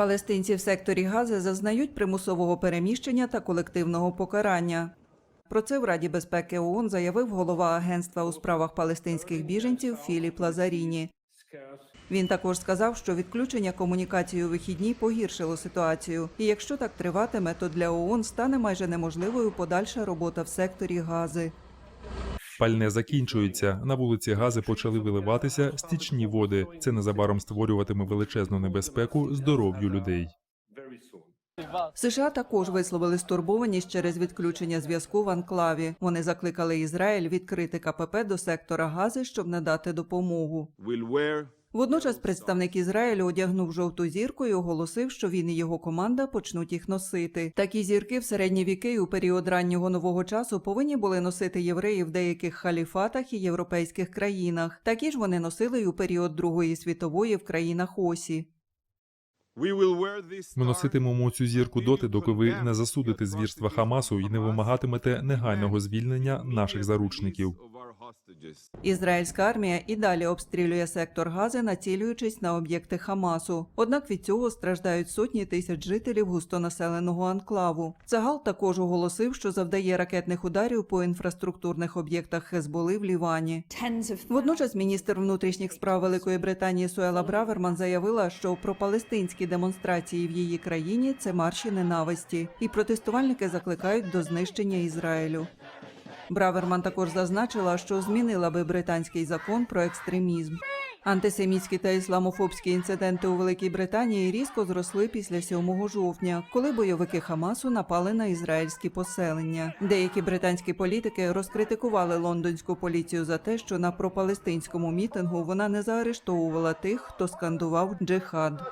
Палестинці в секторі Гази зазнають примусового переміщення та колективного покарання. Про це в Раді безпеки ООН заявив голова агентства у справах палестинських біженців Філіп Лазаріні. Він також сказав, що відключення комунікації у вихідні погіршило ситуацію, і якщо так триватиме, то для ООН стане майже неможливою подальша робота в секторі Гази. Пальне закінчується. На вулиці Гази почали виливатися стічні води. Це незабаром створюватиме величезну небезпеку здоров'ю людей. США також висловили стурбованість через відключення зв'язку в анклаві. Вони закликали Ізраїль відкрити КПП до сектора Гази, щоб надати допомогу. Водночас представник Ізраїлю одягнув жовту зірку і оголосив, що він і його команда почнуть їх носити. Такі зірки в середні віки у період раннього нового часу повинні були носити євреї в деяких халіфатах і європейських країнах. Такі ж вони носили й у період Другої світової в країнах Осі. Ми носитимемо цю зірку доти, доки ви не засудите звірства Хамасу і не вимагатимете негайного звільнення наших заручників. Ізраїльська армія і далі обстрілює сектор Гази, націлюючись на об'єкти Хамасу. Однак від цього страждають сотні тисяч жителів густонаселеного анклаву. Цагал також оголосив, що завдає ракетних ударів по інфраструктурних об'єктах Хезболи в Лівані. Водночас міністр внутрішніх справ Великої Британії Суела Браверман заявила, що пропалестинські демонстрації в її країні це марші ненависті, і протестувальники закликають до знищення Ізраїлю. Браверман також зазначила, що змінила би британський закон про екстремізм. Антисемітські та ісламофобські інциденти у Великій Британії різко зросли після 7 жовтня, коли бойовики Хамасу напали на ізраїльські поселення. Деякі британські політики розкритикували лондонську поліцію за те, що на пропалестинському мітингу вона не заарештовувала тих, хто скандував джихад.